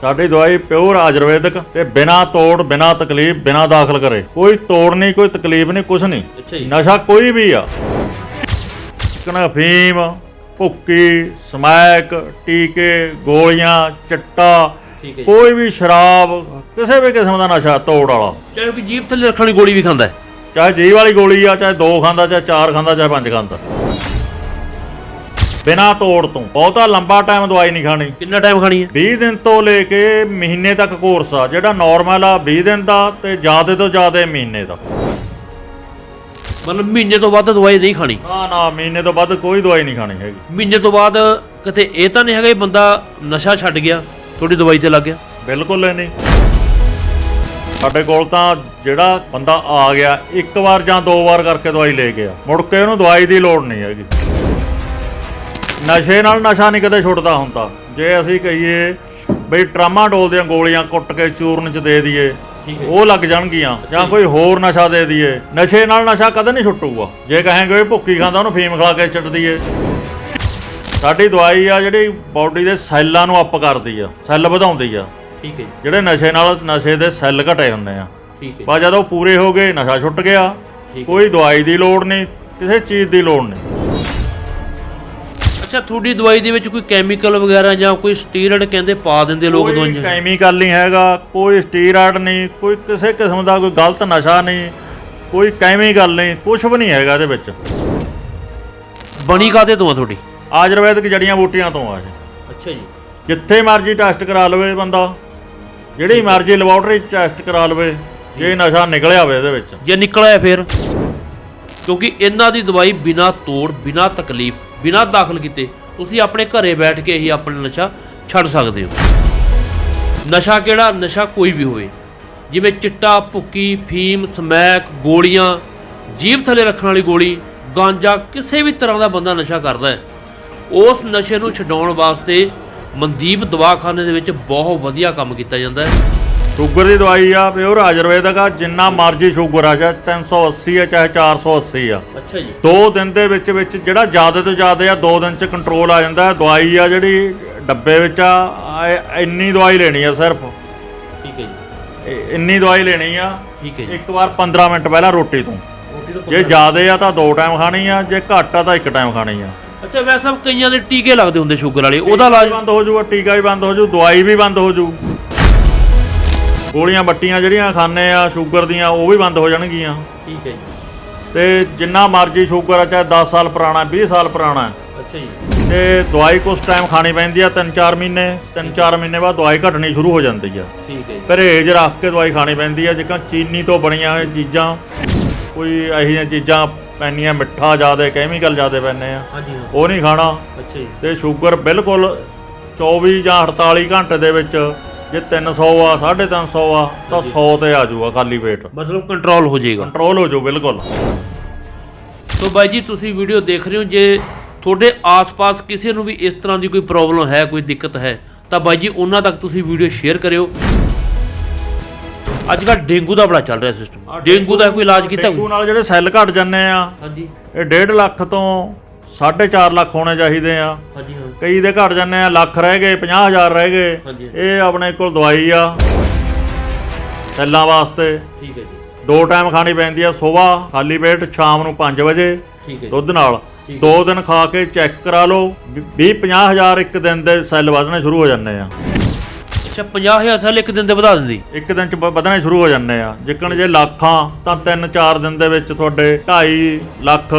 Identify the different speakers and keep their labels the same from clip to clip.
Speaker 1: ਸਾਡੀ ਦਵਾਈ ਪਿਓਰ ਆਯੁਰਵੈਦਿਕ ਤੇ ਬਿਨਾ ਤੋੜ ਬਿਨਾ ਤਕਲੀਫ ਬਿਨਾ ਦਾਖਲ ਕਰੇ। ਕੋਈ ਤੋੜ ਨਹੀਂ ਕੋਈ ਤਕਲੀਫ ਨਹੀਂ ਕੁਝ ਨਹੀਂ। ਨਸ਼ਾ ਕੋਈ ਵੀ ਆ। ਚਿਕਨ ਅਫੀਮ ਭੁੱਕੀ ਸਮੈਕ ਟੀਕੇ ਗੋਲੀਆਂ ਚਿੱਟਾ ਕੋਈ ਵੀ ਸ਼ਰਾਬ ਕਿਸੇ ਵੀ ਕਿਸਮ ਦਾ ਨਸ਼ਾ ਤੋੜ ਵਾਲਾ।
Speaker 2: ਚਾਹੇ ਕਿ ਜੀਭ ਥੱਲੇ ਰੱਖਣ ਵਾਲੀ ਗੋਲੀ ਵੀ ਖਾਂਦਾ
Speaker 1: ਚਾਹੇ ਜੀ ਵਾਲੀ ਗੋਲੀ ਆ ਚਾਹੇ ਦੋ ਖਾਂਦਾ ਚਾਹੇ ਚਾਰ ਖਾਂਦਾ ਚਾਹੇ ਪੰਜ ਖਾਂਦਾ। ਬਿਨਾ ਤੋੜ ਤੋਂ। ਬਹੁਤਾ ਲੰਬਾ ਟਾਈਮ ਦਵਾਈ ਨਹੀਂ ਖਾਣੀ।
Speaker 2: ਕਿੰਨਾ ਟਾਈਮ ਖਾਣੀ ਹੈ?
Speaker 1: 20 ਦਿਨ ਤੋਂ ਲੈ ਕੇ ਮਹੀਨੇ ਤੱਕ ਕੋਰਸ ਆ ਜਿਹੜਾ ਨਾਰਮਲ ਆ 20 ਦਿਨ ਦਾ ਤੇ ਜ਼ਿਆਦਾ ਤੋਂ ਜ਼ਿਆਦਾ ਮਹੀਨੇ ਦਾ।
Speaker 2: ਮਤਲਬ ਮਹੀਨੇ ਤੋਂ ਵੱਧ ਦਵਾਈ ਨਹੀਂ ਖਾਣੀ।
Speaker 1: ਨਾ ਨਾ ਮਹੀਨੇ ਤੋਂ ਵੱਧ ਕੋਈ ਦਵਾਈ ਨਹੀਂ ਖਾਣੀ ਹੈਗੀ।
Speaker 2: ਮਹੀਨੇ ਤੋਂ ਬਾਅਦ ਕਿਤੇ ਇਹ ਤਾਂ ਨਹੀਂ ਹੈਗਾ ਵੀ ਬੰਦਾ ਨਸ਼ਾ ਛੱਡ ਗਿਆ ਤੁਹਾਡੀ ਦਵਾਈ ਤੇ ਲੱਗ ਗਿਆ।
Speaker 1: ਬਿਲਕੁਲ ਨਹੀਂ। ਸਾਡੇ ਕੋਲ ਤਾਂ ਜਿਹੜਾ ਬੰਦਾ ਆ ਗਿਆ ਇੱਕ ਵਾਰ ਜਾਂ ਦੋ ਵਾਰ ਕਰਕੇ ਦਵਾਈ ਲੈ ਗਿਆ ਮੁੜ ਕੇ ਉਹਨੂੰ ਦਵਾਈ ਦੀ ਲੋੜ ਨਹੀਂ ਹੈਗੀ। ਨਸ਼ੇ ਨਾਲ ਨਸ਼ਾ ਨਹੀਂ ਕਦੇ ਛੁੱਟਦਾ ਹੁੰਦਾ। ਜੇ ਅਸੀਂ ਕਹੀਏ ਬਈ ਟਰਾਮਾਡੋਲ ਦੀਆਂ ਗੋਲੀਆਂ ਕੁੱਟ ਕੇ ਚੂਰਨ ਚ ਦੇ ਦਈਏ। ਉਹ ਲੱਗ ਜਾਣਗੀਆਂ। ਜਾਂ ਕੋਈ ਹੋਰ ਨਸ਼ਾ ਦੇ ਦਈਏ। ਨਸ਼ੇ ਨਾਲ ਨਸ਼ਾ ਕਦੇ ਨਹੀਂ ਛੁੱਟੂਗਾ। ਜੇ ਕਹਾਂਗੇ ਭੁੱਕੀ ਖਾਂਦਾ ਉਹਨੂੰ ਫੀਮ ਖਾ ਕੇ ਛੱਡ ਦਈਏ। ਸਾਡੀ ਦਵਾਈ ਆ ਜਿਹੜੀ ਬਾਡੀ ਦੇ ਸੈੱਲਾਂ ਨੂੰ ਅਪ ਕਰਦੀ ਆ ਸੈੱਲ ਵਧਾਉਂਦੀ ਆ।
Speaker 2: ਠੀਕ ਹੈ
Speaker 1: ਜਿਹੜੇ ਨਸ਼ੇ ਨਾਲ ਨਸ਼ੇ ਦੇ ਸੈੱਲ ਘਟੇ ਹੁੰਦੇ ਆ।
Speaker 2: ਠੀਕ ਹੈ
Speaker 1: ਬਸ ਜਦੋਂ ਪੂਰੇ ਹੋ ਗਏ ਨਸ਼ਾ ਛੁੱਟ ਗਿਆ। ਕੋਈ ਦਵਾਈ ਦੀ ਲੋੜ ਨਹੀਂ ਕਿਸੇ ਚੀਜ਼ ਦੀ ਲੋੜ ਨਹੀਂ।
Speaker 2: ਅੱਛਾ ਤੁਹਾਡੀ ਦਵਾਈ ਦੇ ਵਿੱਚ ਕੋਈ ਕੈਮੀਕਲ ਵਗੈਰਾ ਜਾਂ ਕੋਈ ਸਟੀਰੋਇਡ ਕਹਿੰਦੇ ਪਾ ਦਿੰਦੇ ਲੋਕ
Speaker 1: ਕੋਈ
Speaker 2: ਦਵਾਈਆਂ? 'ਚ?
Speaker 1: ਕੈਮੀਕਲ ਨਹੀਂ ਹੈਗਾ ਕੋਈ ਸਟੀਰਾਇਡ ਨਹੀਂ ਕੋਈ ਕਿਸੇ ਕਿਸਮ ਦਾ ਕੋਈ ਗਲਤ ਨਸ਼ਾ ਨਹੀਂ ਕੋਈ ਕੈਮੀਕਲ ਨਹੀਂ ਕੁਝ ਵੀ ਨਹੀਂ ਹੈਗਾ ਇਹਦੇ ਵਿੱਚ।
Speaker 2: ਬਣੀ ਕਾਦੇ ਤੋਂ ਆ ਤੁਹਾਡੀ?
Speaker 1: ਆਯੁਰਵੈਦਿਕ ਜੜੀਆਂ ਬੂਟੀਆਂ ਤੋਂ ਆ ਇਹ।
Speaker 2: ਅੱਛਾ ਜੀ।
Speaker 1: ਜਿੱਥੇ ਮਰਜ਼ੀ ਟੈਸਟ ਕਰਾ ਲਵੇ ਬੰਦਾ ਜਿਹੜੀ ਮਰਜ਼ੀ ਲੈਬੋਰਟਰੀ ਟੈਸਟ ਕਰਾ ਲਵੇ ਜੇ ਨਸ਼ਾ ਨਿਕਲਿਆ ਹੋਵੇ ਇਹਦੇ ਵਿੱਚ।
Speaker 2: ਜੇ ਨਿਕਲਿਆ ਫਿਰ? ਕਿਉਂਕਿ ਇਹਨਾਂ ਦੀ ਦਵਾਈ ਬਿਨਾ ਤੋੜ ਬਿਨਾ ਤਕਲੀਫ ਬਿਨਾਂ ਦਾਖਲ ਕੀਤੇ ਤੁਸੀਂ ਆਪਣੇ ਘਰੇ ਬੈਠ ਕੇ ਹੀ ਆਪਣਾ ਨਸ਼ਾ ਛੱਡ ਸਕਦੇ ਹੋ। ਨਸ਼ਾ ਕਿਹੜਾ? ਨਸ਼ਾ ਕੋਈ ਵੀ ਹੋਵੇ। ਜਿਵੇਂ ਚਿੱਟਾ, ਭੁੱਕੀ, ਫੀਮ, ਸਮੈਕ, ਗੋਲੀਆਂ, ਜੀਭ ਥੱਲੇ ਰੱਖਣ ਵਾਲੀ ਗੋਲੀ, ਗਾਂਜਾ, ਕਿਸੇ ਵੀ ਤਰ੍ਹਾਂ ਦਾ ਬੰਦਾ ਨਸ਼ਾ ਕਰਦਾ ਹੈ। ਉਸ ਨਸ਼ੇ ਨੂੰ ਛਡਾਉਣ ਵਾਸਤੇ ਮਨਦੀਪ ਦਵਾਖਾਨੇ ਦੇ ਵਿੱਚ ਬਹੁਤ ਵਧੀਆ ਕੰਮ ਕੀਤਾ ਜਾਂਦਾ ਹੈ।
Speaker 1: ਸ਼ੂਗਰ ਦੀ ਦਵਾਈ ਆ ਪਿਓਰ ਆਯੁਰਵੈਦਿਕ ਆ ਜਿੰਨਾ ਮਰਜ਼ੀ ਸ਼ੂਗਰ ਆ ਚਾਹੇ 380 ਆ ਚਾਹੇ 480 ਆ।
Speaker 2: ਅੱਛਾ ਜੀ।
Speaker 1: ਦੋ ਦਿਨ ਦੇ ਵਿੱਚ ਵਿੱਚ ਜਿਹੜਾ ਜ਼ਿਆਦਾ ਤੋਂ ਜ਼ਿਆਦਾ ਆ ਦੋ ਦਿਨ ਚ ਕੰਟਰੋਲ ਆ ਜਾਂਦਾ। ਦਵਾਈ ਆ ਜਿਹੜੀ ਡੱਬੇ ਵਿੱਚ ਆ ਇੰਨੀ ਦਵਾਈ ਲੈਣੀ ਆ ਸਿਰਫ।
Speaker 2: ਠੀਕ ਹੈ ਜੀ।
Speaker 1: ਇਹ- ਇੰਨੀ ਦਵਾਈ ਲੈਣੀ ਆ
Speaker 2: ਠੀਕ ਹੈ ਜੀ।
Speaker 1: ਇੱਕ ਵਾਰ 15 ਮਿੰਟ ਪਹਿਲਾਂ ਰੋਟੀ ਤੋਂ।
Speaker 2: ਰੋਟੀ ਤੋਂ
Speaker 1: ਜੇ ਜ਼ਿਆਦਾ ਆ ਤਾਂ ਦੋ ਟਾਈਮ ਖਾਣੀ ਆ ਜੇ ਘੱਟ ਆ ਤਾਂ ਇੱਕ ਟਾਈਮ ਖਾਣੀ ਆ।
Speaker 2: ਅੱਛਾ ਵੈਸੇ ਸਭ ਕਈਆਂ ਦੇ ਟੀਕੇ ਲੱਗਦੇ ਹੁੰਦੇ ਸ਼ੂਗਰ ਵਾਲੇ ਉਹਦਾ ਇਲਾਜ
Speaker 1: ਬੰਦ ਹੋ ਜਾਊਗਾ ਟੀਕਾ ਵੀ ਬੰਦ ਹੋ ਜਾਊ ਦਵਾਈ ਵੀ ਬੰਦ ਹੋ ਜਾਊ। ਗੋਲੀਆਂ ਬੱਟੀਆਂ ਜਿਹੜੀਆਂ ਖਾਂਦੇ ਆ ਸ਼ੂਗਰ ਦੀਆਂ ਉਹ ਵੀ ਬੰਦ ਹੋ ਜਾਣਗੀਆਂ।
Speaker 2: ਠੀਕ ਹੈ ਜੀ।
Speaker 1: ਤੇ ਜਿੰਨਾ ਮਰਜ਼ੀ ਸ਼ੂਗਰ ਆ ਚਾਹੇ 10 ਸਾਲ ਪੁਰਾਣਾ 20 ਸਾਲ ਪੁਰਾਣਾ
Speaker 2: ਅੱਛਾ ਜੀ।
Speaker 1: ਤੇ ਦਵਾਈ ਕੁਛ ਟਾਈਮ ਖਾਣੀ ਪੈਂਦੀ ਆ 3-4 ਮਹੀਨੇ 3-4 ਮਹੀਨੇ ਬਾਅਦ ਦਵਾਈ ਘਟਣੀ ਸ਼ੁਰੂ ਹੋ ਜਾਂਦੀ ਆ।
Speaker 2: ਠੀਕ ਹੈ ਜੀ।
Speaker 1: ਪਰਹੇਜ ਰੱਖ ਕੇ ਦਵਾਈ ਖਾਣੀ ਪੈਂਦੀ ਆ ਜਿੱਦਾਂ ਚੀਨੀ ਤੋਂ ਬਣੀਆਂ ਹੋਈਆਂ ਚੀਜ਼ਾਂ ਕੋਈ ਇਹੋ ਜਿਹੀਆਂ ਚੀਜ਼ਾਂ ਪੈਣੀਆਂ ਮਿੱਠਾ ਜ਼ਿਆਦਾ ਕੈਮੀਕਲ ਜ਼ਿਆਦਾ ਪੈਂਦੇ ਆ।
Speaker 2: ਹਾਂਜੀ
Speaker 1: ਉਹ ਨਹੀਂ ਖਾਣਾ।
Speaker 2: ਅੱਛਾ ਜੀ।
Speaker 1: ਤੇ ਸ਼ੂਗਰ ਬਿਲਕੁਲ 24 ਜਾਂ 48 ਘੰਟੇ ਦੇ ਵਿੱਚ ਜੇ 300 ਆ 350 ਆ ਤਾਂ 100 ਤੇ ਆ ਜਾਊਗਾ ਖਾਲੀ ਪੇਟ।
Speaker 2: ਮਤਲਬ ਕੰਟਰੋਲ ਹੋ ਜਾਏਗਾ।
Speaker 1: ਕੰਟਰੋਲ ਹੋ ਜਾਊ ਬਿਲਕੁਲ।
Speaker 2: ਸੋ ਬਾਈ ਜੀ ਤੁਸੀਂ ਵੀਡੀਓ ਦੇਖ ਰਹੇ ਹੋ ਜੇ ਤੁਹਾਡੇ ਆਸ-ਪਾਸ ਕਿਸੇ ਨੂੰ ਵੀ ਇਸ ਤਰ੍ਹਾਂ ਦੀ ਕੋਈ ਪ੍ਰੋਬਲਮ ਹੈ ਕੋਈ ਦਿੱਕਤ ਹੈ ਤਾਂ ਬਾਈ ਜੀ ਉਹਨਾਂ ਤੱਕ ਤੁਸੀਂ ਵੀਡੀਓ ਸ਼ੇਅਰ ਕਰਿਓ। ਅੱਜ ਕੱਲ੍ਹ ਡੇਂਗੂ ਦਾ ਬੜਾ ਚੱਲ ਰਿਹਾ ਸਿਸਟਮ ਡੇਂਗੂ ਦਾ ਕੋਈ ਇਲਾਜ ਕੀਤਾ
Speaker 1: ਡੇਂਗੂ ਨਾਲ ਜਿਹੜੇ ਸੈੱਲ ਘਟ ਜਾਂਦੇ ਆ
Speaker 2: ਹਾਂਜੀ।
Speaker 1: ਇਹ 1.5 ਲੱਖ ਤੋਂ 4.5 ਲੱਖ ਹੋਣੇ ਚਾਹੀਦੇ ਆ।
Speaker 2: ਹਾਂਜੀ ਹਾਂ।
Speaker 1: ਕਈ ਦੇ ਘਟ ਜਾਂਦੇ ਆ ਲੱਖ ਰਹਿ ਗਏ 50000 ਰਹਿ ਗਏ।
Speaker 2: ਹਾਂਜੀ
Speaker 1: ਇਹ ਆਪਣੇ ਕੋਲ ਦਵਾਈ ਆ ਸੈੱਲਾਂ ਵਾਸਤੇ।
Speaker 2: ਠੀਕ ਹੈ ਜੀ।
Speaker 1: ਦੋ ਟਾਈਮ ਖਾਣੀ ਪੈਂਦੀ ਆ ਸਵੇਰ ਖਾਲੀ ਪੇਟ ਸ਼ਾਮ ਨੂੰ 5 ਵਜੇ
Speaker 2: ਠੀਕ ਹੈ ਜੀ।
Speaker 1: ਦੁੱਧ ਨਾਲ।
Speaker 2: ਠੀਕ
Speaker 1: ਦੋ ਦਿਨ ਖਾ ਕੇ ਚੈੱਕ ਕਰਾ ਲਓ 20 50000 ਇੱਕ ਦਿਨ ਦੇ ਸੈੱਲ ਵਧਣੇ ਸ਼ੁਰੂ ਹੋ ਜਾਂਦੇ ਆ।
Speaker 2: ਅੱਛਾ 50000 ਸੈੱਲ ਇੱਕ ਦਿਨ ਦੇ ਵਧਾ ਦਿੰਦੀ।
Speaker 1: ਇੱਕ ਦਿਨ ਚ ਵ- ਵਧਣੇ ਸ਼ੁਰੂ ਹੋ ਜਾਂਦੇ ਆ। ਜਿੱਕਣ ਜੇ ਲੱਖਾਂ ਤਾਂ 3-4 ਦਿਨ ਦੇ ਵਿੱਚ ਤੁਹਾਡੇ 2.5 ਲੱਖ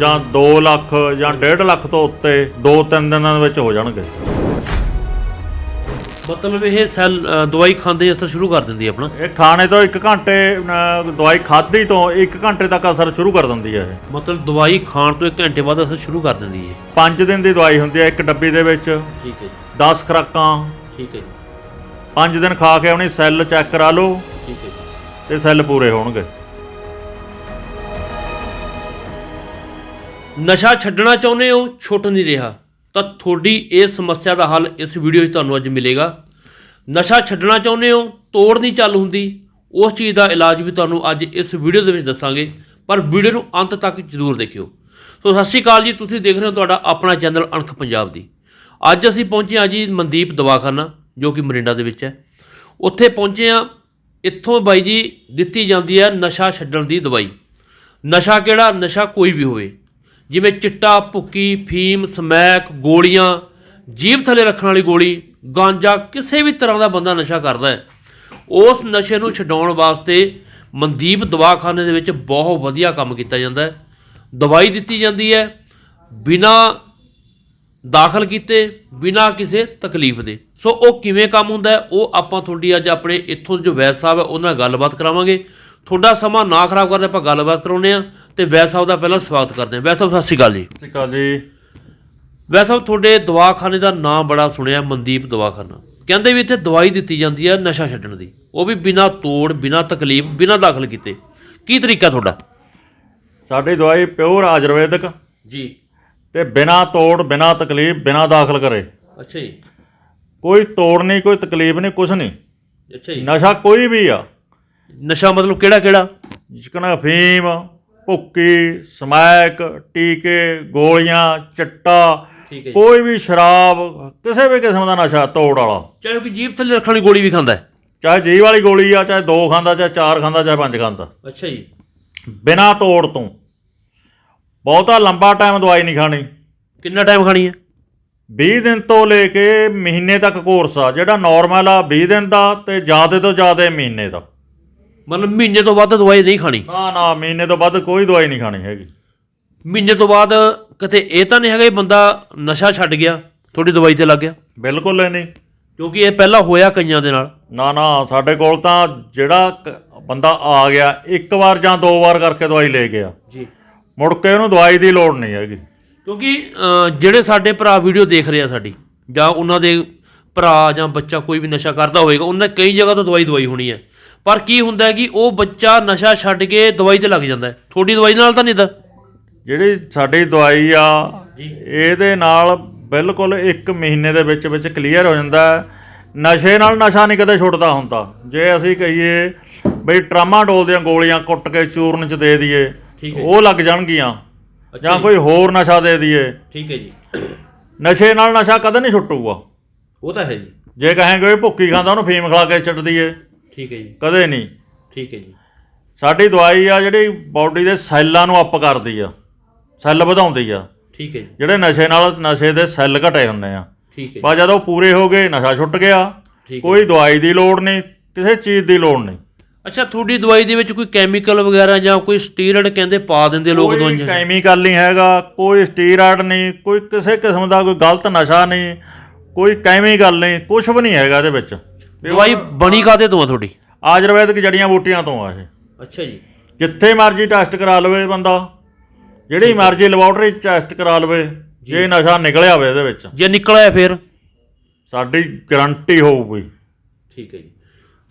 Speaker 1: ਜਾਂ 2 ਲੱਖ ਜਾਂ 1.5 ਲੱਖ ਤੋਂ ਉੱਤੇ 2-3 ਦਿਨਾਂ ਦੇ ਵਿੱਚ ਹੋ ਜਾਣਗੇ।
Speaker 2: ਮਤਲਬ ਇਹ ਸੈੱਲ ਅ, ਦਵਾਈ ਖਾਂਦੇ ਅਸਰ ਸ਼ੁਰੂ ਕਰ ਦਿੰਦੀ ਹੈ ਆਪਣਾ?
Speaker 1: ਇਹ ਖਾਣੇ ਤੋਂ 1 ਘੰਟੇ ਦਵਾਈ ਖਾਧੀ ਤੋਂ 1 ਘੰਟੇ ਤੱਕ ਅਸਰ ਸ਼ੁਰੂ ਕਰ ਦਿੰਦੀ ਹੈ ਇਹ।
Speaker 2: ਮਤਲਬ ਦਵਾਈ ਖਾਣ ਤੋਂ 1 ਘੰਟੇ ਬਾਅਦ ਅਸਰ ਸ਼ੁਰੂ ਕਰ ਦਿੰਦੀ ਹੈ
Speaker 1: 5 ਦਿਨ ਦੀ ਦਵਾਈ ਹੁੰਦੀ ਹੈ ਇੱਕ ਡੱਬੀ ਦੇ ਵਿੱਚ।
Speaker 2: ਠੀਕ ਹੈ ਜੀ।
Speaker 1: 10 ਖੁਰਾਕਾਂ।
Speaker 2: ਠੀਕ ਹੈ ਜੀ।
Speaker 1: 5 ਦਿਨ ਖਾ ਕੇ ਆਪਣੀ ਸੈੱਲ ਚੈੱਕ ਕਰਾ ਲਓ।
Speaker 2: ਠੀਕ ਹੈ ਜੀ।
Speaker 1: ਤੇ ਸੈੱਲ ਪੂਰੇ ਹੋਣਗੇ।
Speaker 2: ਨਸ਼ਾ ਛੱਡਣਾ ਚਾਹੁੰਦੇ ਹੋ ਛੁੱਟ ਨਹੀਂ ਰਿਹਾ। ਤਾਂ ਤੁਹਾਡੀ ਇਹ ਸਮੱਸਿਆ ਦਾ ਹੱਲ ਇਸ ਵੀਡੀਓ 'ਚ ਤੁਹਾਨੂੰ ਅੱਜ ਮਿਲੇਗਾ। ਨਸ਼ਾ ਛੱਡਣਾ ਚਾਹੁੰਦੇ ਹੋ ਤੋੜ ਨਹੀਂ ਚੱਲ ਹੁੰਦੀ। ਉਸ ਚੀਜ਼ ਦਾ ਇਲਾਜ ਵੀ ਤੁਹਾਨੂੰ ਅੱਜ ਇਸ ਵੀਡੀਓ ਦੇ ਵਿੱਚ ਦੱਸਾਂਗੇ। ਪਰ ਵੀਡੀਓ ਨੂੰ ਅੰਤ ਤੱਕ ਜ਼ਰੂਰ ਦੇਖਿਓ। ਸੋ ਸਤਿ ਸ਼੍ਰੀ ਅਕਾਲ ਜੀ ਤੁਸੀਂ ਦੇਖ ਰਹੇ ਹੋ ਤੁਹਾਡਾ ਆਪਣਾ ਚੈਨਲ ਅਣਖ ਪੰਜਾਬ ਦੀ। ਅੱਜ ਅਸੀਂ ਪਹੁੰਚੇ ਹਾਂ ਜੀ ਮਨਦੀਪ ਦਵਾਖਾਨਾ। ਜੋ ਕਿ ਮਰਿੰਡਾ ਦੇ ਵਿੱਚ ਹੈ। ਉੱਥੇ ਪਹੁੰਚੇ ਆ ਇੱਥੋਂ ਬਾਈ ਜੀ ਦਿੱਤੀ ਜਾਂਦੀ ਹੈ ਨਸ਼ਾ ਛੱਡਣ ਦੀ ਦਵਾਈ। ਨਸ਼ਾ ਕਿਹੜਾ? ਨਸ਼ਾ ਕੋਈ ਵੀ ਹੋਵੇ। ਜਿਵੇਂ ਚਿੱਟਾ, ਭੁੱਕੀ, ਫੀਮ, ਸਮੈਕ, ਗੋਲੀਆਂ, ਜੀਭ ਥੱਲੇ ਰੱਖਣ ਵਾਲੀ ਗੋਲੀ, ਗਾਂਜਾ, ਕਿਸੇ ਵੀ ਤਰ੍ਹਾਂ ਦਾ ਬੰਦਾ ਨਸ਼ਾ ਕਰਦਾ ਹੈ। ਉਸ ਨਸ਼ੇ ਨੂੰ ਛਡਾਉਣ ਵਾਸਤੇ ਮਨਦੀਪ ਦਵਾਖਾਨੇ ਦੇ ਵਿੱਚ ਬਹੁਤ ਵਧੀਆ ਕੰਮ ਕੀਤਾ ਜਾਂਦਾ ਹੈ। ਦਵਾਈ ਦਿੱਤੀ ਜਾਂਦੀ ਹੈ। ਬਿਨਾਂ ਦਾਖਲ ਕੀਤੇ ਬਿਨਾਂ ਕਿਸੇ ਤਕਲੀਫ ਦੇ। ਸੋ ਉਹ ਕਿਵੇਂ ਕੰਮ ਹੁੰਦਾ ਹੈ ਉਹ ਆਪਾਂ ਤੁਹਾਡੀ ਅੱਜ ਆਪਣੇ ਇੱਥੋਂ ਜੋ ਵੈਦ ਸਾਹਿਬ ਹੈ ਉਹਨਾਂ ਨਾਲ ਗੱਲਬਾਤ ਕਰਾਵਾਂਗੇ। ਤੁਹਾਡਾ ਸਮਾਂ ਨਾ ਖਰਾਬ ਕਰਦੇ ਆਪਾਂ ਗੱਲਬਾਤ ਕਰਾਉਂਦੇ ਆ ਤੇ ਵੈਦ ਸਾਹਿਬ ਦਾ ਪਹਿਲਾਂ ਸਵਾਗਤ ਕਰਦੇ ਹਾਂ। ਵੈਦ ਸਾਹਿਬ ਸਤਿ ਸ਼੍ਰੀ ਅਕਾਲ ਜੀ।
Speaker 1: ਸਤਿ ਸ਼੍ਰੀ ਅਕਾਲ ਜੀ।
Speaker 2: ਵੈਦ ਸਾਹਿਬ ਤੁਹਾਡੇ ਦਵਾਖਾਨੇ ਦਾ ਨਾਮ ਬੜਾ ਸੁਣਿਆ ਮਨਦੀਪ ਦਵਾਖਾਨਾ। ਕਹਿੰਦੇ ਵੀ ਇੱਥੇ ਦਵਾਈ ਦਿੱਤੀ ਜਾਂਦੀ ਹੈ ਨਸ਼ਾ ਛੱਡਣ ਦੀ। ਉਹ ਵੀ ਬਿਨਾਂ ਤੋੜ ਬਿਨਾਂ ਤਕਲੀਫ ਬਿਨਾਂ ਦਾਖਲ ਕੀਤੇ। ਕੀ ਤਰੀਕਾ ਤੁਹਾਡਾ?
Speaker 1: ਸਾਡੀ ਦਵਾਈ ਪਿਓਰ ਆਯੁਰਵੈਦਿਕ।
Speaker 2: ਜੀ।
Speaker 1: ਤੇ ਬਿਨਾ ਤੋੜ ਬਿਨਾ ਤਕਲੀਫ ਬਿਨਾ ਦਾਖਲ ਕਰੇ।
Speaker 2: ਅੱਛਾ ਜੀ।
Speaker 1: ਕੋਈ ਤੋੜ ਨਹੀਂ ਕੋਈ ਤਕਲੀਫ ਨਹੀਂ ਕੁਛ ਨਹੀਂ।
Speaker 2: ਅੱਛਾ ਜੀ।
Speaker 1: ਨਸ਼ਾ ਕੋਈ ਵੀ ਆ।
Speaker 2: ਨਸ਼ਾ ਮਤਲਬ ਕਿਹੜਾ ਕਿਹੜਾ?
Speaker 1: ਜਿਕਣਾ ਅਫੀਮ ਭੁੱਕੀ ਸਮੈਕ ਟੀਕੇ ਗੋਲੀਆਂ ਚਿੱਟਾ
Speaker 2: ਠੀਕ ਹੈ ਜੀ।
Speaker 1: ਕੋਈ ਵੀ ਸ਼ਰਾਬ ਕਿਸੇ ਵੀ ਕਿਸਮ ਦਾ ਨਸ਼ਾ ਤੋੜ ਵਾਲਾ।
Speaker 2: ਚਾਹੇ ਕਿ ਜੀਭ ਥੱਲੇ ਰੱਖਣ ਵਾਲੀ ਗੋਲੀ ਵੀ ਖਾਂਦਾ ਹੈ।
Speaker 1: ਚਾਹੇ ਜੀ ਵਾਲੀ ਗੋਲੀ ਆ ਚਾਹੇ ਦੋ ਖਾਂਦਾ ਚਾਹੇ ਚਾਰ ਖਾਂਦਾ ਚਾਹੇ ਪੰਜ ਖਾਂਦਾ।
Speaker 2: ਅੱਛਾ ਜੀ।
Speaker 1: ਬਿਨਾ ਤੋੜ ਤੋਂ। ਬਹੁਤਾ ਲੰਬਾ ਟਾਈਮ ਦਵਾਈ ਨਹੀਂ ਖਾਣੀ।
Speaker 2: ਕਿੰਨਾ ਟਾਈਮ ਖਾਣੀ ਹੈ?
Speaker 1: 20 ਦਿਨ ਤੋਂ ਲੈ ਕੇ ਮਹੀਨੇ ਤੱਕ ਕੋਰਸ ਆ ਜਿਹੜਾ ਨਾਰਮਲ ਆ 20 ਦਿਨ ਦਾ ਤੇ ਜ਼ਿਆਦਾ ਤੋਂ ਜ਼ਿਆਦਾ ਮਹੀਨੇ ਦਾ।
Speaker 2: ਮਤਲਬ ਮਹੀਨੇ ਤੋਂ ਵੱਧ ਦਵਾਈ ਨਹੀਂ ਖਾਣੀ?
Speaker 1: ਨਾ ਨਾ ਮਹੀਨੇ ਤੋਂ ਵੱਧ ਕੋਈ ਦਵਾਈ ਨਹੀਂ ਖਾਣੀ ਹੈਗੀ।
Speaker 2: ਮਹੀਨੇ ਤੋਂ ਬਾਅਦ ਕਿਤੇ ਇਹ ਤਾਂ ਨਹੀਂ ਹੈਗਾ ਵੀ ਬੰਦਾ ਨਸ਼ਾ ਛੱਡ ਗਿਆ ਤੁਹਾਡੀ ਦਵਾਈ ਤੇ ਲੱਗ ਗਿਆ?
Speaker 1: ਬਿਲਕੁਲ ਨਹੀਂ।
Speaker 2: ਕਿਉਂਕਿ ਇਹ ਪਹਿਲਾਂ ਹੋਇਆ ਕਈਆਂ ਦੇ ਨਾਲ।
Speaker 1: ਨਾ ਨਾ ਸਾਡੇ ਕੋਲ ਤਾਂ ਜਿਹੜਾ ਕ- ਬੰਦਾ ਆ ਗਿਆ ਇੱਕ ਵਾਰ ਜਾਂ ਦੋ ਵਾਰ ਕਰਕੇ ਦਵਾਈ ਲੈ ਗਿਆ।
Speaker 2: ਜੀ।
Speaker 1: ਮੁੜ ਕੇ ਉਹਨੂੰ ਦਵਾਈ ਦੀ ਲੋੜ ਨਹੀਂ ਹੈਗੀ।
Speaker 2: ਕਿਉਂਕਿ ਜਿਹੜੇ ਸਾਡੇ ਭਰਾ ਵੀਡੀਓ ਦੇਖ ਰਹੇ ਆ ਸਾਡੀ ਜਾਂ ਉਹਨਾਂ ਦੇ ਭਰਾ ਜਾਂ ਬੱਚਾ ਕੋਈ ਵੀ ਨਸ਼ਾ ਕਰਦਾ ਹੋਵੇਗਾ ਉਹਨਾਂ ਕਈ ਜਗ੍ਹਾ ਤੋਂ ਦਵਾਈ ਦਵਾਈ ਹੋਣੀ ਹੈ। ਪਰ ਕੀ ਹੁੰਦਾ ਹੈ ਕਿ ਉਹ ਬੱਚਾ ਨਸ਼ਾ ਛੱਡ ਕੇ ਦਵਾਈ ਤੇ ਲੱਗ ਜਾਂਦਾ ਹੈ। ਤੁਹਾਡੀ ਦਵਾਈ ਨਾਲ ਤਾਂ ਨਹੀਂ ਦਾ
Speaker 1: ਜਿਹੜੀ ਸਾਡੀ ਦਵਾਈ ਆ। ਇਹਦੇ ਨਾਲ ਬਿਲਕੁਲ 1 ਮਹੀਨੇ ਦੇ ਵਿੱਚ ਵਿੱਚ ਕਲੀਅਰ ਹੋ ਜਾਂਦਾ ਹੈ। ਨਸ਼ੇ ਨਾਲ ਨਸ਼ਾ ਨਹੀਂ ਕਦੇ ਛੁੱਟਦਾ ਹੁੰਦਾ। ਜੇ ਅਸੀਂ ਕਹੀਏ ਬਈ ਟਰਾਮਾਡੋਲ ਦੀਆਂ ਗੋਲੀਆਂ ਕੁੱਟ ਕੇ ਚੂਰਨ ਚ ਦੇ ਦਈਏ
Speaker 2: ਠੀਕ ਹੈ।
Speaker 1: ਉਹ ਲੱਗ ਜਾਣਗੀਆਂ। ਜਾਂ
Speaker 2: ਜੀ।
Speaker 1: ਕੋਈ ਹੋਰ ਨਸ਼ਾ ਦੇ ਦਈਏ।
Speaker 2: ਠੀਕ ਹੈ ਜੀ।
Speaker 1: ਨਸ਼ੇ ਨਾਲ ਨਸ਼ਾ ਕਦੇ ਨਹੀਂ ਛੁੱਟੂਗਾ।
Speaker 2: ਉਹ ਤਾਂ ਹੈ ਜੀ।
Speaker 1: ਜੇ ਕਹਾਂਗੇ ਵੀ ਭੁੱਕੀ ਖਾਂਦਾ ਉਹਨੂੰ ਫੀਮ ਖਿਲਾ ਕੇ ਛੱਡ ਦਈਏ।
Speaker 2: ਠੀਕ ਹੈ ਜੀ।
Speaker 1: ਕਦੇ ਨਹੀਂ।
Speaker 2: ਠੀਕ ਹੈ ਜੀ।
Speaker 1: ਸਾਡੀ ਦਵਾਈ ਆ ਜਿਹੜੀ ਬਾਡੀ ਦੇ ਸੈੱਲਾਂ ਨੂੰ ਅਪ ਕਰਦੀ ਆ। ਸੈੱਲ ਵਧਾਉਂਦੀ ਆ।
Speaker 2: ਠੀਕ ਹੈ ਜੀ।
Speaker 1: ਜਿਹੜੇ ਨਸ਼ੇ ਨਾਲ ਨਸ਼ੇ ਦੇ ਸੈੱਲ ਘਟੇ ਹੁੰਦੇ ਆ।
Speaker 2: ਠੀਕ ਹੈ
Speaker 1: ਬਾ ਜਦੋਂ ਪੂਰੇ ਹੋ ਗਏ ਨਸ਼ਾ ਛੁੱਟ ਗਿਆ।
Speaker 2: ਠੀਕ ਹੈ
Speaker 1: ਕੋਈ ਦਵਾਈ ਦੀ ਲੋੜ ਨਹੀਂ ਕਿਸੇ ਚੀਜ਼ ਦੀ ਲੋੜ ਨਹੀਂ।
Speaker 2: ਅੱਛਾ ਤੁਹਾਡੀ ਦਵਾਈ ਦੇ ਵਿੱਚ ਕੋਈ ਕੈਮੀਕਲ ਵਗੈਰਾ ਜਾਂ ਕੋਈ ਸਟੀਰੋਇਡ ਕਹਿੰਦੇ ਪਾ ਦਿੰਦੇ ਲੋਕ
Speaker 1: ਕੋਈ
Speaker 2: ਦਵਾਈਆਂ 'ਚ?
Speaker 1: ਕੈਮੀਕਲ ਨਹੀਂ ਹੈਗਾ ਕੋਈ ਸਟੀਰਾਇਡ ਨਹੀਂ ਕੋਈ ਕਿਸੇ ਕਿਸਮ ਦਾ ਕੋਈ ਗਲਤ ਨਸ਼ਾ ਨਹੀਂ ਕੋਈ ਕੈਮੀਕਲ ਨਹੀਂ ਕੁਝ ਵੀ ਨਹੀਂ ਹੈਗਾ ਇਹਦੇ ਵਿੱਚ।
Speaker 2: ਦਵਾਈ ਬਣੀ ਕਾਦੇ ਤੋਂ ਆ ਤੁਹਾਡੀ?
Speaker 1: ਆਯੁਰਵੈਦਿਕ ਜੜੀਆਂ ਬੂਟੀਆਂ ਤੋਂ ਆ ਇਹ।
Speaker 2: ਅੱਛਾ ਜੀ।
Speaker 1: ਜਿੱਥੇ ਮਰਜ਼ੀ ਟੈਸਟ ਕਰਾ ਲਵੇ ਬੰਦਾ ਜਿਹੜੀ ਮਰਜ਼ੀ ਲੈਬੋਰਟਰੀ ਟੈਸਟ ਕਰਾ ਲਵੇ ਜੇ। ਨਸ਼ਾ ਨਿਕਲਿਆ ਹੋਵੇ ਇਹਦੇ ਵਿੱਚ।
Speaker 2: ਜੇ ਨਿਕਲਿਆ ਫਿਰ?
Speaker 1: ਸਾਡੀ ਗਾਰੰਟੀ ਹੋਊਗੀ।
Speaker 2: ਠੀਕ ਹੈ ਜੀ।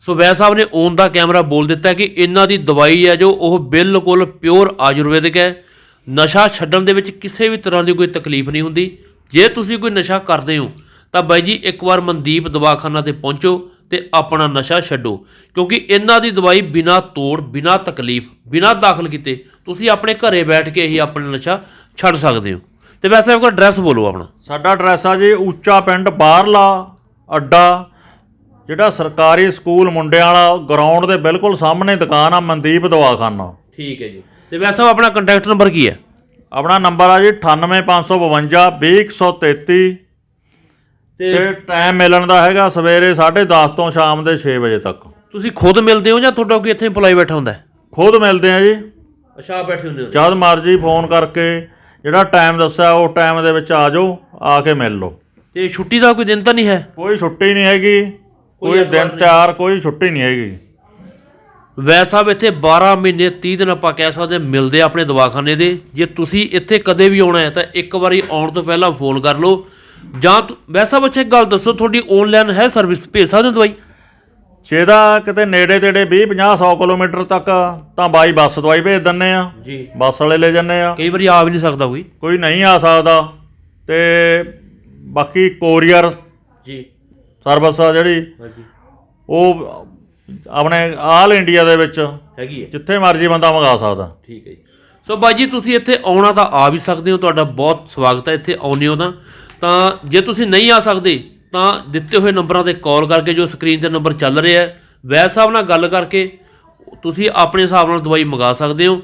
Speaker 2: ਸੋ ਵੈਦ ਸਾਹਿਬ ਨੇ ਔਨ ਦਾ ਕੈਮਰਾ ਬੋਲ ਦਿੱਤਾ ਕਿ ਇਹਨਾਂ ਦੀ ਦਵਾਈ ਹੈ ਜੋ ਉਹ ਬਿਲਕੁਲ ਪਿਓਰ ਆਯੁਰਵੈਦਿਕ ਹੈ। ਨਸ਼ਾ ਛੱਡਣ ਦੇ ਵਿੱਚ ਕਿਸੇ ਵੀ ਤਰ੍ਹਾਂ ਦੀ ਕੋਈ ਤਕਲੀਫ ਨਹੀਂ ਹੁੰਦੀ। ਜੇ ਤੁਸੀਂ ਕੋਈ ਨਸ਼ਾ ਕਰਦੇ ਹੋ, ਤਾਂ ਬਾਈ ਜੀ ਇੱਕ ਵਾਰ ਮਨਦੀਪ ਦਵਾਖਾਨਾ ਤੇ ਪਹੁੰਚੋ ਤੇ ਆਪਣਾ ਨਸ਼ਾ ਛੱਡੋ। ਕਿਉਂਕਿ ਇਹਨਾਂ ਦੀ ਦਵਾਈ ਬਿਨਾਂ ਤੋੜ, ਬਿਨਾਂ ਤਕਲੀਫ, ਬਿਨਾਂ ਦਾਖਲ ਕੀਤੇ ਤੁਸੀਂ ਆਪਣੇ ਘਰੇ ਬੈਠ ਕੇ ਹੀ ਆਪਣਾ ਨਸ਼ਾ ਛੱਡ ਸਕਦੇ ਹੋ। ਤੇ ਵੈਸੇ ਆਪਕਾ ਐਡਰੈਸ ਬੋਲੋ ਆਪਣਾ।
Speaker 1: ਸਾਡਾ ਐਡਰੈਸ ਆ ਜੀ, ਉੱਚਾ ਪਿੰਡ ਬਾਹਰਲਾ, ਅੱਡਾ ਜਿਹੜਾ ਸਰਕਾਰੀ ਸਕੂਲ ਮੁੰਡਿਆਂ ਵਾਲਾ ਗਰਾਊਂਡ ਦੇ ਬਿਲਕੁਲ ਸਾਹਮਣੇ ਦੁਕਾਨ ਆ ਮਨਦੀਪ ਦਵਾਖਾਨਾ।
Speaker 2: ਠੀਕ ਹੈ ਜੀ। ਤੇ ਵੈਸੇ ਆਪਣਾ ਕੰਟੈਕਟ ਨੰਬਰ ਕੀ ਹੈ?
Speaker 1: ਆਪਣਾ ਨੰਬਰ ਆ ਜੀ 98552 20133
Speaker 2: ਤੇ
Speaker 1: ਟਾਈਮ ਮਿਲਣ ਦਾ ਹੈਗਾ ਸਵੇਰੇ 10:30 ਤੋਂ ਸ਼ਾਮ ਦੇ 6 ਵਜੇ ਤੱਕ।
Speaker 2: ਤੁਸੀਂ ਖੁਦ ਮਿਲਦੇ ਹੋ ਜਾਂ ਤੁਹਾਡਾ ਕੋਈ ਇੱਥੇ EMPLOYE ਬੈਠਾ ਹੁੰਦਾ
Speaker 1: ਖੁਦ ਮਿਲਦੇ ਆ ਜੀ।
Speaker 2: ਅੱਛਾ ਬੈਠੇ ਹੁੰਦੇ ਹੋ।
Speaker 1: ਜਦ ਮਰਜ਼ੀ ਫੋਨ ਕਰਕੇ ਜਿਹੜਾ ਟਾਈਮ ਦੱਸਿਆ ਉਹ ਟਾਈਮ ਦੇ ਵਿੱਚ ਆ ਜਾਓ ਆ ਕੇ ਮਿਲ ਲਓ।
Speaker 2: ਤੇ ਛੁੱਟੀ ਦਾ ਕੋਈ ਦਿਨ ਤਾਂ ਨਹੀਂ ਹੈ?
Speaker 1: ਕੋਈ ਛੁੱਟੀ ਨਹੀਂ ਹੈਗੀ। ਕੋਈ ਦਿਨ ਤਿਆਰ ਕੋਈ ਛੁੱਟੀ ਨਹੀਂ ਹੈਗੀ।
Speaker 2: ਵੈਦ ਸਾਹਿਬ ਇੱਥੇ 12 ਮਹੀਨੇ 30 ਦਿਨ ਆਪਾਂ ਕਹਿ ਸਕਦੇ ਮਿਲਦੇ ਆ ਆਪਣੇ ਦਵਾਖਾਨੇ ਦੇ। ਜੇ ਤੁਸੀਂ ਇੱਥੇ ਕਦੇ ਵੀ ਆਉਣਾ ਹੈ ਤਾਂ ਇੱਕ ਵਾਰੀ ਆਉਣ ਤੋਂ ਪਹਿਲਾਂ ਫੋਨ ਕਰ ਲਓ। ਜਾਂ ਵੈਦ ਸਾਹਿਬ ਅੱਛਾ ਇੱਕ ਗੱਲ ਦੱਸੋ ਤੁਹਾਡੀ ਆਨਲਾਈਨ ਹੈ ਸਰਵਿਸ ਭੇਜ ਸਕਦੇ ਹੋ ਦਵਾਈ?
Speaker 1: ਜੇ ਦਾ ਕਿਤੇ ਨੇੜੇ ਤੇੜੇ 20 50 100 ਕਿਲੋਮੀਟਰ ਤੱਕ ਤਾਂ ਬਾਈ ਬੱਸ ਦਵਾਈ ਭੇਜ ਦਿੰਨੇ ਆ।
Speaker 2: ਜੀ।
Speaker 1: ਬੱਸ ਵਾਲੇ ਲੈ ਜੰਨੇ ਆ।
Speaker 2: ਕਈ ਵਾਰੀ ਆ ਵੀ ਨਹੀਂ ਸਕਦਾ ਕੋਈ।
Speaker 1: ਕੋਈ ਨਹੀਂ ਆ ਸਕਦਾ। ਤੇ ਬਾਕੀ ਕੋਰੀਅਰ
Speaker 2: ਜੀ।
Speaker 1: ਸਰਵਿਸ ਆ ਜਿਹੜੀ
Speaker 2: ਹਾਂਜੀ।
Speaker 1: ਉਹ ਆਪਣੇ ਆਲ ਇੰਡੀਆ ਦੇ ਵਿੱਚ
Speaker 2: ਹੈਗੀ ਹੈ।
Speaker 1: ਜਿੱਥੇ ਮਰਜ਼ੀ ਬੰਦਾ ਮੰਗਾ ਸਕਦਾ।
Speaker 2: ਠੀਕ ਹੈ ਜੀ। ਸੋ ਬਾਈ ਜੀ ਤੁਸੀਂ ਇੱਥੇ ਆਉਣਾ ਤਾਂ ਆ ਵੀ ਸਕਦੇ ਹੋ ਤੁਹਾਡਾ ਬਹੁਤ ਸਵਾਗਤ ਹੈ ਇੱਥੇ ਆਉਂਦੇ ਹੋ ਤਾਂ। ਤਾਂ ਜੇ ਤੁਸੀਂ ਨਹੀਂ ਆ ਸਕਦੇ ਤਾਂ ਦਿੱਤੇ ਹੋਏ ਨੰਬਰਾਂ ਤੇ ਕਾਲ ਕਰਕੇ ਜੋ ਸਕਰੀਨ ਤੇ ਨੰਬਰ ਚੱਲ ਰਿਹਾ ਹੈ ਵੈਦ ਸਾਹਿਬ ਨਾਲ ਗੱਲ ਕਰਕੇ ਤੁਸੀਂ ਆਪਣੇ ਹਿਸਾਬ ਨਾਲ ਦਵਾਈ ਮੰਗਾ ਸਕਦੇ ਹੋ।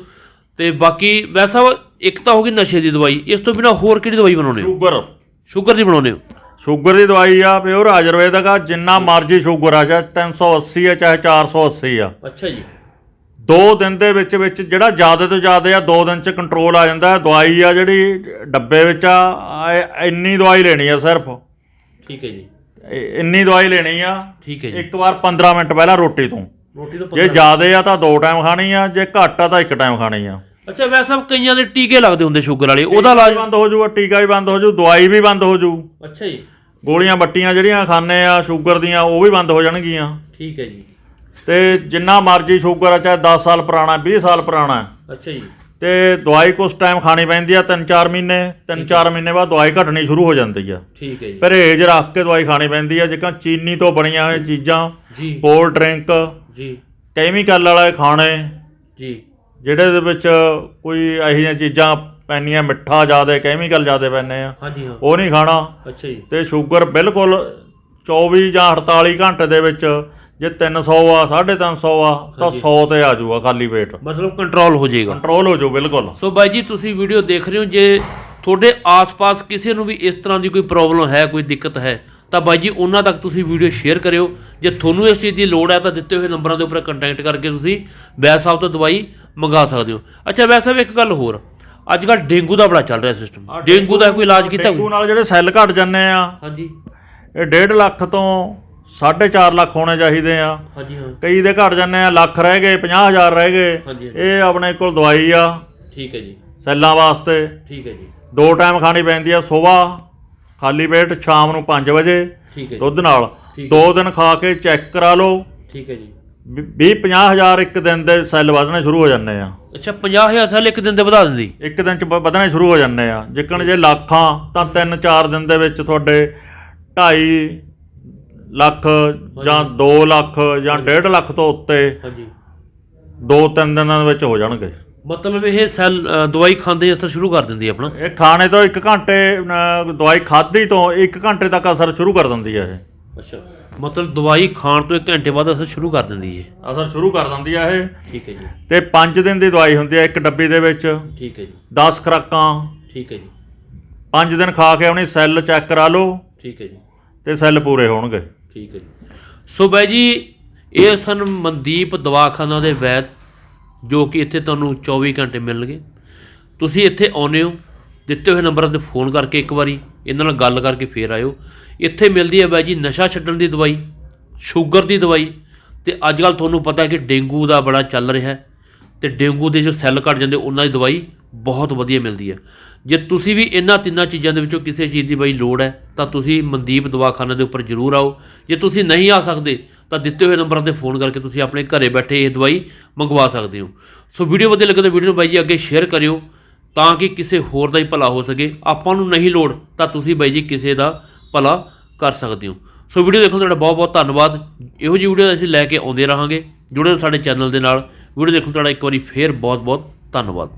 Speaker 2: ਤੇ ਬਾਕੀ ਵੈਦ ਸਾਹਿਬ ਇੱਕ ਤਾਂ ਹੋ ਗਈ ਨਸ਼ੇ ਦੀ ਦਵਾਈ ਇਸ ਤੋਂ ਬਿਨਾ ਹੋਰ ਕਿਹੜੀ ਦਵਾਈ ਬਣਾਉਂਦੇ ਹੋ?
Speaker 1: ਸ਼ੂਗਰ।
Speaker 2: ਸ਼ੂਗਰ ਦੀ ਬਣਾਉਂਦੇ ਹੋ?
Speaker 1: ਸ਼ੂਗਰ ਦੀ ਦਵਾਈ ਆ ਪਿਓਰ ਆਯੁਰਵੇਦਿਕ ਆ ਜਿੰਨਾ ਮਰਜ਼ੀ ਸ਼ੂਗਰ ਆ ਚਾਹੇ 380 ਆ ਚਾਹੇ 480 ਆ।
Speaker 2: ਅੱਛਾ ਜੀ।
Speaker 1: ਦੋ ਦਿਨ ਦੇ ਵਿੱਚ ਵਿੱਚ ਜਿਹੜਾ ਜ਼ਿਆਦਾ ਤੋਂ ਜ਼ਿਆਦਾ ਆ ਦੋ ਦਿਨ ਚ ਕੰਟਰੋਲ ਆ ਜਾਂਦਾ। ਦਵਾਈ ਆ ਜਿਹੜੀ ਡੱਬੇ ਵਿੱਚ ਆ ਆ- ਇੰਨੀ ਦਵਾਈ ਲੈਣੀ ਆ ਸਿਰਫ।
Speaker 2: ਠੀਕ ਹੈ ਜੀ।
Speaker 1: ਇ- ਇੰਨੀ ਦਵਾਈ ਲੈਣੀ ਆ
Speaker 2: ਠੀਕ ਹੈ ਜੀ।
Speaker 1: ਇੱਕ ਵਾਰ 15 ਮਿੰਟ ਪਹਿਲਾਂ ਰੋਟੀ ਤੋਂ।
Speaker 2: ਰੋਟੀ ਤੋਂ
Speaker 1: ਜੇ ਜ਼ਿਆਦਾ ਆ ਤਾਂ ਦੋ ਟਾਈਮ ਖਾਣੀ ਆ ਜੇ ਘੱਟ ਆ ਤਾਂ ਇੱਕ ਟਾਈਮ ਖਾਣੀ ਆ।
Speaker 2: ਅੱਛਾ ਵੈਸੇ ਸਭ ਕਈਆਂ ਦੇ ਟੀਕੇ ਲੱਗਦੇ ਹੁੰਦੇ ਸ਼ੂਗਰ ਵਾਲੇ ਉਹਦਾ
Speaker 1: ਇਲਾਜ ਬੰਦ ਹੋ ਜਾਊਗਾ ਟੀਕਾ ਵੀ ਬੰਦ ਹੋ ਜਾਊ ਦਵਾਈ ਵੀ ਬੰਦ ਹੋ ਜਾਊ।
Speaker 2: ਅੱਛਾ ਜੀ।
Speaker 1: ਗੋਲੀਆਂ ਬੱਟੀਆਂ ਜਿਹੜੀਆਂ ਖਾਂਦੇ ਆ ਸ਼ੂਗਰ ਦੀਆਂ ਉਹ ਵੀ ਬੰਦ ਹੋ ਜਾਣਗੀਆਂ।
Speaker 2: ਠੀਕ ਹੈ ਜੀ।
Speaker 1: ਤੇ ਜਿੰਨਾ ਮਰਜ਼ੀ ਸ਼ੂਗਰ ਆ ਚਾਹੇ 10 ਸਾਲ ਪੁਰਾਣਾ 20 ਸਾਲ ਪੁਰਾਣਾ।
Speaker 2: ਅੱਛਾ ਜੀ।
Speaker 1: ਤੇ ਦਵਾਈ ਕੁਛ ਟਾਈਮ ਖਾਣੀ ਪੈਂਦੀ ਆ 3-4 ਮਹੀਨੇ 3-4 ਮਹੀਨੇ ਬਾਅਦ ਦਵਾਈ ਘਟਣੀ ਸ਼ੁਰੂ ਹੋ ਜਾਂਦੀ ਆ।
Speaker 2: ਠੀਕ ਹੈ ਜੀ।
Speaker 1: ਪਰਹੇਜ ਰੱਖ ਕੇ ਦਵਾਈ ਖਾਣੀ ਪੈਂਦੀ ਆ ਜਿੱਕਾਂ ਚੀਨੀ ਤੋਂ ਬਣੀਆਂ ਹੋਈਆਂ ਚੀਜ਼ਾਂ
Speaker 2: ਜੀ।
Speaker 1: ਕੋਲਡ ਡਰਿੰਕ
Speaker 2: ਜੀ।
Speaker 1: ਕੈਮੀਕਲ ਵਾਲੇ ਖਾਣੇ।
Speaker 2: ਜੀ।
Speaker 1: ਜਿਹੜੇ ਦੇ ਵਿੱਚ ਕੋਈ ਇਹੋ ਜਿਹੀਆਂ ਚੀਜ਼ਾਂ ਪੈਣੀਆਂ ਮਿੱਠਾ ਜ਼ਿਆਦਾ ਕੈਮੀਕਲ ਜ਼ਿਆਦਾ ਪੈਂਦੇ ਆ
Speaker 2: ਹਾਂਜੀ ਹਾਂ।
Speaker 1: ਉਹ ਨਹੀਂ ਖਾਣਾ।
Speaker 2: ਅੱਛਾ ਜੀ।
Speaker 1: ਤੇ ਸ਼ੂਗਰ ਬਿਲਕੁਲ 24 ਜਾਂ 48 ਘੰਟੇ ਦੇ ਵਿੱਚ ਜੇ 300 ਆ 350 ਆ ਤਾਂ 100 ਤੇ ਆ ਜਾਊਗਾ ਖਾਲੀ ਪੇਟ।
Speaker 2: ਮਤਲਬ ਕੰਟਰੋਲ ਹੋ ਜਾਏਗਾ।
Speaker 1: ਕੰਟਰੋਲ ਹੋ ਜਾਊ ਬਿਲਕੁਲ।
Speaker 2: ਸੋ ਬਾਈ ਜੀ ਤੁਸੀਂ ਵੀਡੀਓ ਦੇਖ ਰਹੇ ਹੋ ਜੇ ਤੁਹਾਡੇ ਆਸ-ਪਾਸ ਕਿਸੇ ਨੂੰ ਵੀ ਇਸ ਤਰ੍ਹਾਂ ਦੀ ਕੋਈ ਪ੍ਰੋਬਲਮ ਹੈ ਕੋਈ ਦਿੱਕਤ ਹੈ ਤਾਂ ਬਾਈ ਜੀ ਉਹਨਾਂ ਤੱਕ ਤੁਸੀਂ ਵੀਡੀਓ ਸ਼ੇਅਰ ਕਰਿਓ। ਜੇ ਤੁਹਾਨੂੰ ਇਸ ਚੀਜ਼ ਦੀ ਲੋੜ ਹੈ ਤਾਂ ਦਿੱਤੇ ਹੋਏ ਨੰਬਰਾਂ ਦੇ ਉੱਪਰ ਕੰਟੈਕਟ ਕਰਕੇ ਤੁਸੀਂ ਵੈਦ ਸਾਹਿਬ ਤੋਂ ਦਵਾਈ ਮੰਗਾ ਸਕਦੇ ਹੋ। ਅੱਛਾ ਵੈਦ ਸਾਹਿਬ ਇੱਕ ਗੱਲ ਹੋਰ। ਅੱਜ ਕੱਲ੍ਹ ਡੇਂਗੂ ਦਾ ਬੜਾ ਚੱਲ ਰਿਹਾ ਸਿਸਟਮ ਡੇਂਗੂ ਦਾ ਕੋਈ ਇਲਾਜ ਕੀਤਾ
Speaker 1: ਡੇਂਗੂ ਨਾਲ ਜਿਹੜੇ ਸੈੱਲ ਘਟ ਜੰਨੇ ਆ
Speaker 2: ਹਾਂਜੀ।
Speaker 1: ਇਹ 1.5 ਲੱਖ ਤੋਂ 4.5 ਲੱਖ ਹੋਣੇ ਚਾਹੀਦੇ ਆ।
Speaker 2: ਹਾਂਜੀ ਹਾਂ।
Speaker 1: ਕਈ ਦੇ ਘਟ ਜੰਨੇ ਆ ਲੱਖ ਰਹਿ ਗਏ 50000 ਰਹਿ ਗਏ। ਇਹ ਆਪਣੇ ਕੋਲ ਦਵਾਈ ਆ
Speaker 2: ਠੀਕ ਹੈ ਜੀ।
Speaker 1: ਸੈੱਲਾਂ ਵਾਸਤੇ।
Speaker 2: ਠੀਕ ਹੈ ਜੀ।
Speaker 1: ਦੋ ਟਾਈਮ ਖਾਣੀ ਪੈਂਦੀ ਆ ਸਵੇਰ ਖਾਲੀ ਪੇਟ ਸ਼ਾਮ ਨੂੰ 5 ਵਜੇ
Speaker 2: ਠੀਕ ਹੈ
Speaker 1: ਦੁੱਧ ਨਾਲ। ਦੋ ਦਿਨ ਖਾ ਕੇ ਚੈੱਕ ਕਰਾ ਲਓ।
Speaker 2: ਠੀਕ ਹੈ ਜੀ।
Speaker 1: 20 50000 ਇੱਕ ਦਿਨ ਦੇ ਸੈੱਲ ਵਧਣੇ ਸ਼ੁਰੂ ਹੋ ਜਾਂਦੇ ਆ।
Speaker 2: ਅੱਛਾ 50000 ਸੈੱਲ ਇੱਕ ਦਿਨ ਦੇ ਵਧਾ ਦਿੰਦੀ?
Speaker 1: ਇੱਕ ਦਿਨ ਚ ਵ- ਵਧਣੇ ਸ਼ੁਰੂ ਹੋ ਜਾਂਦੇ ਆ। ਜਿੱਕਣ ਜੇ ਲੱਖਾਂ ਤਾਂ 3-4 ਦਿਨ ਦੇ ਵਿੱਚ ਤੁਹਾਡੇ 2.5 ਲੱਖ ਜਾਂ 2 ਲੱਖ ਜਾਂ 1.5 ਲੱਖ ਤੋਂ ਉੱਤੇ
Speaker 2: ਹਾਂਜੀ।
Speaker 1: 2-3 ਦਿਨਾਂ ਦੇ ਵਿੱਚ ਹੋ ਜਾਣਗੇ।
Speaker 2: ਮਤਲਬ ਇਹ ਸੈੱਲ ਅ, ਦਵਾਈ ਖਾਂਦੇ ਅਸਰ ਸ਼ੁਰੂ ਕਰ ਦਿੰਦੀ ਹੈ ਆਪਣਾ?
Speaker 1: ਇਹ ਖਾਣੇ ਤੋਂ 1 ਘੰਟੇ ਦਵਾਈ ਖਾਧੀ ਤੋਂ 1 ਘੰਟੇ ਤੱਕ ਅਸਰ ਸ਼ੁਰੂ ਕਰ ਦਿੰਦੀ ਹੈ ਇਹ।
Speaker 2: ਅੱਛਾ। ਮਤਲਬ ਦਵਾਈ ਖਾਣ ਤੋਂ 1 ਘੰਟੇ ਬਾਅਦ ਅਸਰ ਸ਼ੁਰੂ ਕਰ ਦਿੰਦੀ ਹੈ
Speaker 1: ਅਸਰ ਸ਼ੁਰੂ ਕਰ ਦਿੰਦੀ ਆ ਇਹ।
Speaker 2: ਠੀਕ ਹੈ ਜੀ।
Speaker 1: ਤੇ 5 ਦਿਨ ਦੀ ਦਵਾਈ ਹੁੰਦੀ ਹੈ ਇੱਕ ਡੱਬੀ ਦੇ ਵਿੱਚ।
Speaker 2: ਠੀਕ ਹੈ ਜੀ।
Speaker 1: 10 ਖੁਰਾਕਾਂ।
Speaker 2: ਠੀਕ ਹੈ ਜੀ।
Speaker 1: 5 ਦਿਨ ਖਾ ਕੇ ਆਪਣੀ ਸੈੱਲ ਚੈੱਕ ਕਰਾ ਲਓ।
Speaker 2: ਠੀਕ ਹੈ ਜੀ।
Speaker 1: ਤੇ ਸੈੱਲ ਪੂਰੇ ਹੋਣਗੇ।
Speaker 2: ਠੀਕ ਹੈ ਜੀ। ਸੋ ਬਾਈ ਜੀ ਇਹ ਸਨ ਮਨਦੀਪ ਦਵਾਖਾਨਾ ਦੇ ਵੈਦ ਜੋ ਕਿ ਇੱਥੇ ਤੁਹਾਨੂੰ 24 ਘੰਟੇ ਮਿਲਣਗੇ। ਤੁਸੀਂ ਇੱਥੇ ਆਉਨੇ ਹੋ। ਦਿੱਤੇ ਹੋਏ ਨੰਬਰਾਂ ਤੇ ਫੋਨ ਕਰਕੇ ਇੱਕ ਵਾਰੀ, ਇਹਨਾਂ ਨਾਲ ਗੱਲ ਕਰਕੇ ਫੇਰ ਆਇਓ। ਇੱਥੇ ਮਿਲਦੀ ਹੈ ਬਾਈ ਜੀ ਨਸ਼ਾ ਛੱਡਣ ਦੀ ਦਵਾਈ, ਸ਼ੂਗਰ ਦੀ ਦਵਾਈ, ਤੇ ਅੱਜ ਕੱਲ ਤੁਹਾਨੂੰ ਪਤਾ ਹੈ ਕਿ ਡੇਂਗੂ ਦਾ ਬੜਾ ਚੱਲ ਰਿਹਾ ਹੈ, ਤੇ ਡੇਂਗੂ ਦੇ ਜੋ ਸੈੱਲ ਘਟ ਜਾਂਦੇ, ਉਹਨਾਂ ਦੀ ਦਵਾਈ ਬਹੁਤ ਵਧੀਆ ਮਿਲਦੀ ਹੈ। ਜੇ ਤੁਸੀਂ ਵੀ ਇਹਨਾਂ ਤਿੰਨਾਂ ਚੀਜ਼ਾਂ ਦੇ ਵਿੱਚੋਂ ਕਿਸੇ ਚੀਜ਼ ਦੀ ਬਈ ਲੋੜ ਹੈ, ਤਾਂ ਤੁਸੀਂ ਮਨਦੀਪ ਦਵਾਖਾਨਾ ਦੇ ਉੱਪਰ ਜ਼ਰੂਰ ਆਓ। ਜੇ ਤੁਸੀਂ ਨਹੀਂ ਆ ਸਕਦੇ, ਤਾਂ ਦਿੱਤੇ ਹੋਏ ਨੰਬਰਾਂ ਤੇ ਫੋਨ ਕਰਕੇ ਤੁਸੀਂ ਆਪਣੇ ਘਰੇ ਬੈਠੇ ਇਹ ਦਵਾਈ ਮੰਗਵਾ ਸਕਦੇ ਹੋ। ਸੋ ਵੀਡੀਓ ਵਧੀਆ ਲੱਗੇ ਤਾਂ ਵੀਡੀਓ ਨੂੰ ਬਾਈ ਜੀ ਅੱਗੇ ਸ਼ੇਅਰ ਕਰਿਓ। ਤਾਂ ਕਿ ਕਿਸੇ ਹੋਰ ਦਾ ਹੀ ਭਲਾ ਹੋ ਸਕੇ। ਆਪਾਂ ਨੂੰ ਨਹੀਂ ਲੋੜ, ਤਾਂ ਤੁਸੀਂ ਬਾਈ ਜੀ ਕਿਸੇ ਦਾ ਭਲਾ ਕਰ ਸਕਦੇ ਹੋ। ਸੋ ਵੀਡੀਓ ਦੇਖਣ ਤੁਹਾਡਾ ਬਹੁਤ ਬਹੁਤ ਧੰਨਵਾਦ। ਇਹੋ ਜਿਹੀ ਵੀਡੀਓ ਅਸੀਂ ਲੈ ਕੇ ਆਉਂਦੇ ਰਹਾਂਗੇ। ਜੁੜੇ ਰਹੋ ਸਾਡੇ ਚੈਨਲ ਦੇ ਨਾਲ। ਵੀਡੀਓ ਦੇਖਣ ਤੁਹਾਡਾ ਇੱਕ ਵਾਰੀ ਫੇਰ ਬਹੁਤ ਬਹੁਤ ਧੰਨਵਾਦ।